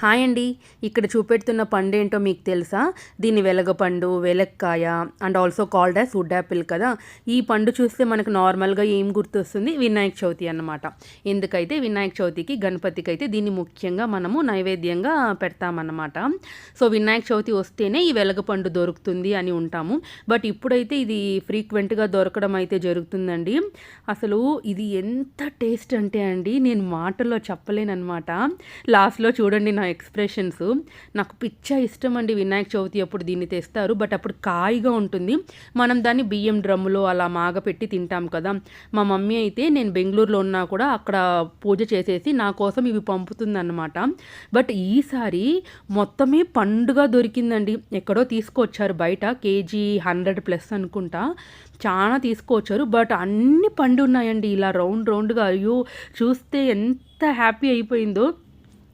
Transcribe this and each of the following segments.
Hi అండి. ఇక్కడ చూపెడుతున్న పండు ఏంటో మీకు తెలుసా? దీన్ని వెలగపండు వెలక్కాయ and also called as wood apple కదా. ఈ పండు చూస్తే మనకు నార్మల్గా ఏం గుర్తొస్తుంది? వినాయక చవితి అన్నమాట. ఎందుకైతే వినాయక చవితికి గణపతికి అయితే దీన్ని ముఖ్యంగా మనము నైవేద్యంగా పెడతామన్నమాట. సో వినాయక చవితి వస్తేనే ఈ వెలగపండు దొరుకుతుంది అని ఉంటాము. బట్ ఇప్పుడైతే ఇది ఫ్రీక్వెంట్గా దొరకడం అయితే జరుగుతుందండి. అసలు ఇది ఎంత టేస్ట్ అంటే అండి నేను మాటల్లో చెప్పలేనమాట లాస్ట్లో చూడండి నా ఎక్స్ప్రెషన్స్. నాకు పిచ్చ ఇష్టం అండి వినాయక చవితి అప్పుడు దీన్ని తెస్తారు బట్ అప్పుడు కాయిగా ఉంటుంది. మనం దాన్ని బియ్యం డ్రమ్ములో అలా మాగపెట్టి తింటాం కదా. మా మమ్మీ అయితే నేను బెంగళూరులో ఉన్నా కూడా అక్కడ పూజ చేసేసి నా కోసం ఇవి పంపుతుందన్నమాట. బట్ ఈసారి మొత్తమే పండుగ దొరికిందండి. ఎక్కడో తీసుకొచ్చారు బయట కేజీ హండ్రెడ్ ప్లస్ అనుకుంటా. చాలా తీసుకొచ్చారు బట్ అన్ని పండు ఉన్నాయండి ఇలా రౌండ్ రౌండ్గా అయ్యో చూస్తే ఎంత హ్యాపీ అయిపోయిందో.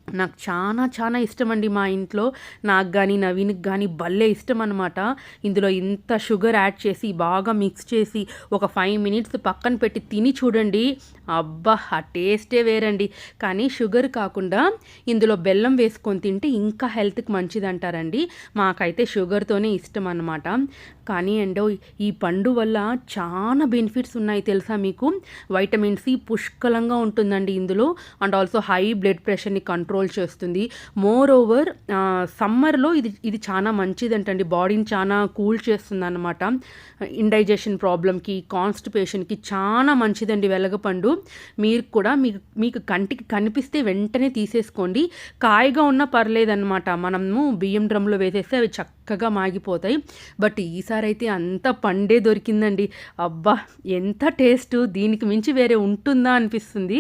నాకు చాలా చాలా ఇష్టం అండి మా ఇంట్లో. నాకు కానీ నవీన్కి కానీ భలే ఇష్టం అనమాట ఇందులో ఇంత షుగర్ యాడ్ చేసి బాగా మిక్స్ చేసి ఒక ఫైవ్ మినిట్స్ పక్కన పెట్టి తిని చూడండి. అబ్బా ఆ టేస్టే వేరండి. కానీ షుగర్ కాకుండా ఇందులో బెల్లం వేసుకొని తింటే ఇంకా హెల్త్కి మంచిది అంటారండి మాకైతే షుగర్తోనే ఇష్టం అనమాట కానీ అండో ఈ పండు వల్ల చాలా బెనిఫిట్స్ ఉన్నాయి తెలుసా మీకు? వైటమిన్ సి పుష్కలంగా ఉంటుందండి ఇందులో. అండ్ ఆల్సో హై బ్లడ్ ప్రెషర్ని కంట్రోల్ చేస్తుంది. మోర్ ఓవర్ సమ్మర్లో ఇది ఇది చాలా మంచిదంటండి. బాడీని చాలా కూల్ చేస్తుంది అనమాట ఇండైజెషన్ ప్రాబ్లంకి కాన్స్టిపేషన్కి చాలా మంచిదండి వెలగపండు. మీరు కూడా మీకు మీకు కంటికి కనిపిస్తే వెంటనే తీసేసుకోండి. కాయగా ఉన్నా పర్లేదన్నమాట. మనము బియ్యం డ్రమ్లో వేసేస్తే అవి చక్కగా మాగిపోతాయి. బట్ ఈసారి అయితే అంత పండే దొరికిందండి. అబ్బా ఎంత టేస్ట్! దీనికి మించి వేరే ఉంటుందా అనిపిస్తుంది.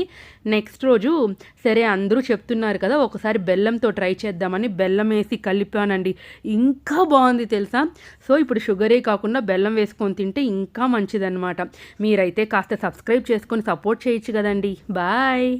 నెక్స్ట్ రోజు సరే అందరూ చెప్తున్నారు కదా ఒకసారి బెల్లంతో ట్రై చేద్దామని బెల్లం వేసి కలిపానండి. ఇంకా బాగుంది తెలుసా? సో ఇప్పుడు షుగరే కాకుండా బెల్లం వేసుకొని తింటే ఇంకా మంచిదన్నమాట. మీరైతే కాస్త సబ్స్క్రైబ్ చేసుకొని సపోర్ట్ చేయొచ్చు కదండి. బాయ్!